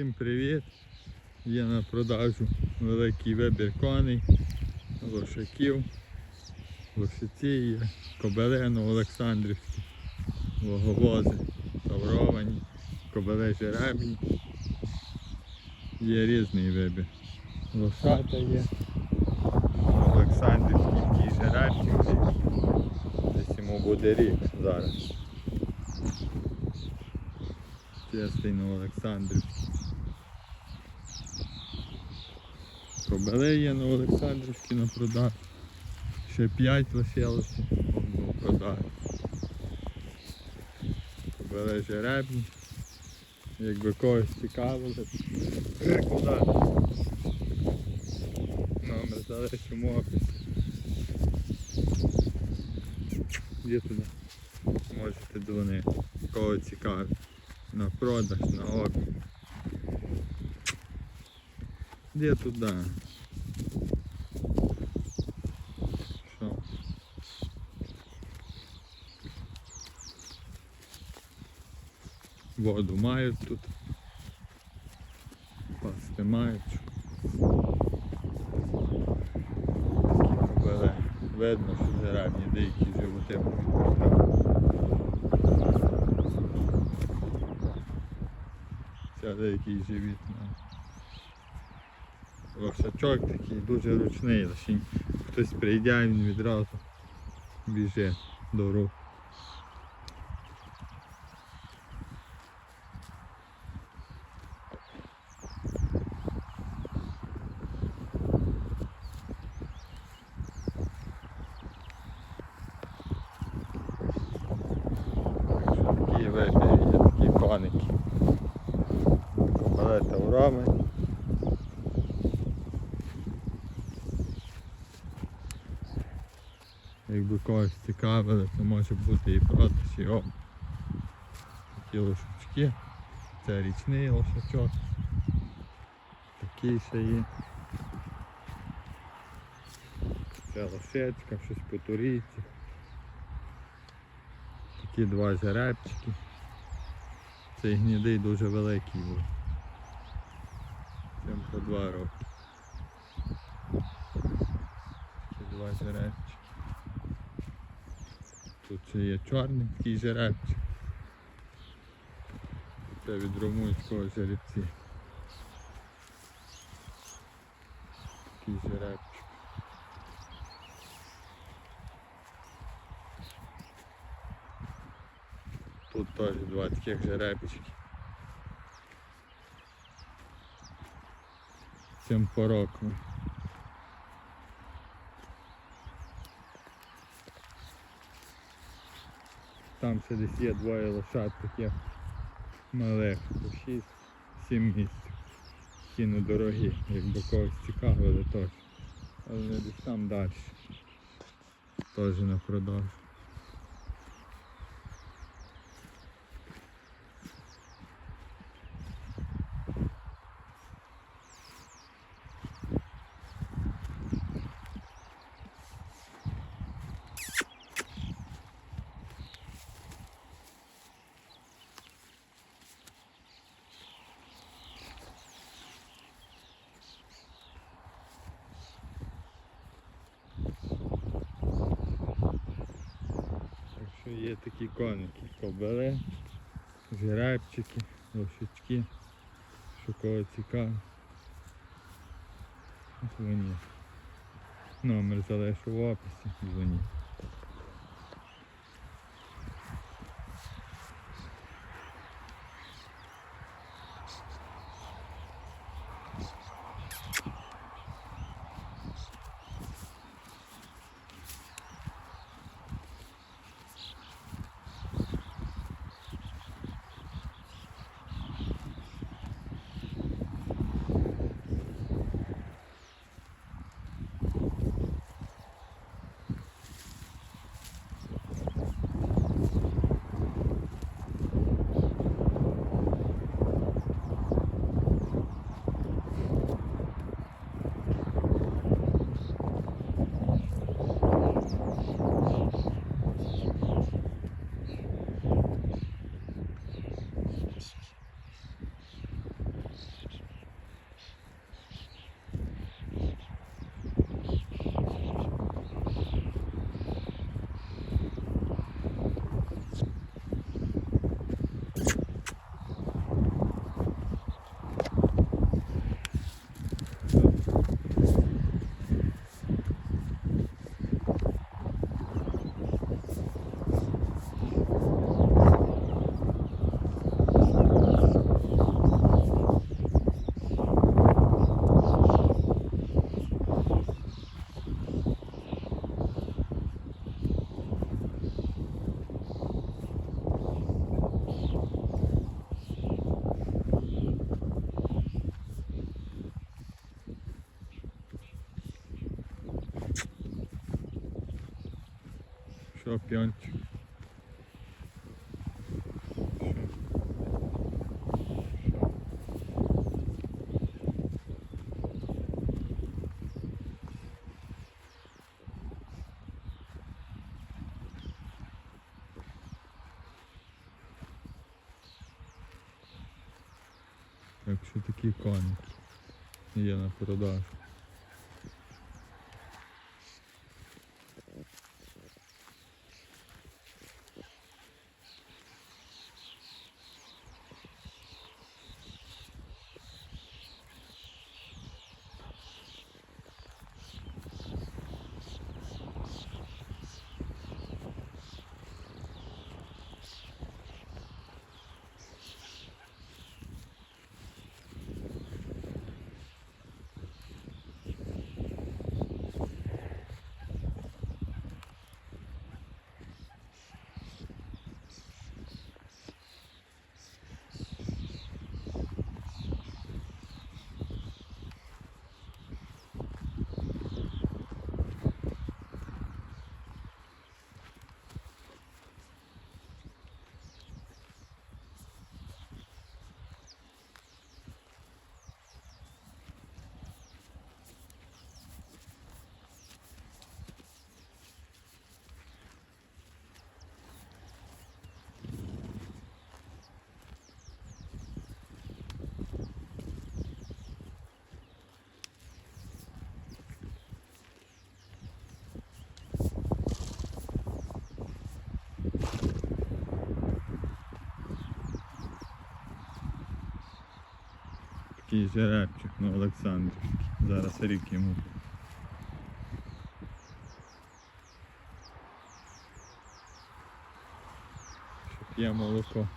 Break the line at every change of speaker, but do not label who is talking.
Всім привіт! Є на продажу великий вибір коней, лошаків, лошиці є, кобелено Олександрівські, ваговози, тавровані, кобели жеребні. Є різний вибір. Лошата є. Олександрівський жеребчик. Десь йому буде рік зараз. Чистий на. Кобели є на Олександрівській на продаж. Ще 5 лишилося одну продаж. Кобели жеребні. Якби когось цікавили. Куди? Номер залишимо в описі. Є туди. Можете дзвонити. Кого цікавить. На продаж, на обмін. Де туди? Що? Воду мають тут. Пасти мають. Кобели. Видно, що жеребні деякі животи. Це деякий живіт має. Такий дуже ручний, лише хтось прийде, він відразу біжить до рук. Такі вибір є, такі коники. Кобали таврами. Якби когось цікавили, то може бути і продаж, і. Такі лошачки. Це річний лошачок. Такий ще є. Це лошечка, щось по турійці. Такі два жеребчики. Цей гнідий дуже великий був. Цим по два роки. Такі два жеребчики. Тут ще є чорний такий жеребчик. Це від румунського жеребці. Такий жеребчик. Тут теж два таких жеребчики. Цим по Там ще десь є двоє лошад таких малих, по 6-7 місць. Ті недорогі, якби когось цікавили то. Але десь там далі. Теж на продаж. Так що є такі коники, кобели, жеребчики, лошечки, що кого цікаво. Дзвоніть. Номер залишу в описі, дзвоніть. Скорпіончик. Що? Що? Такі коники є на продаж. Такий жеребчик на Олександрівський. Зараз рік йому. Що п'є молоко.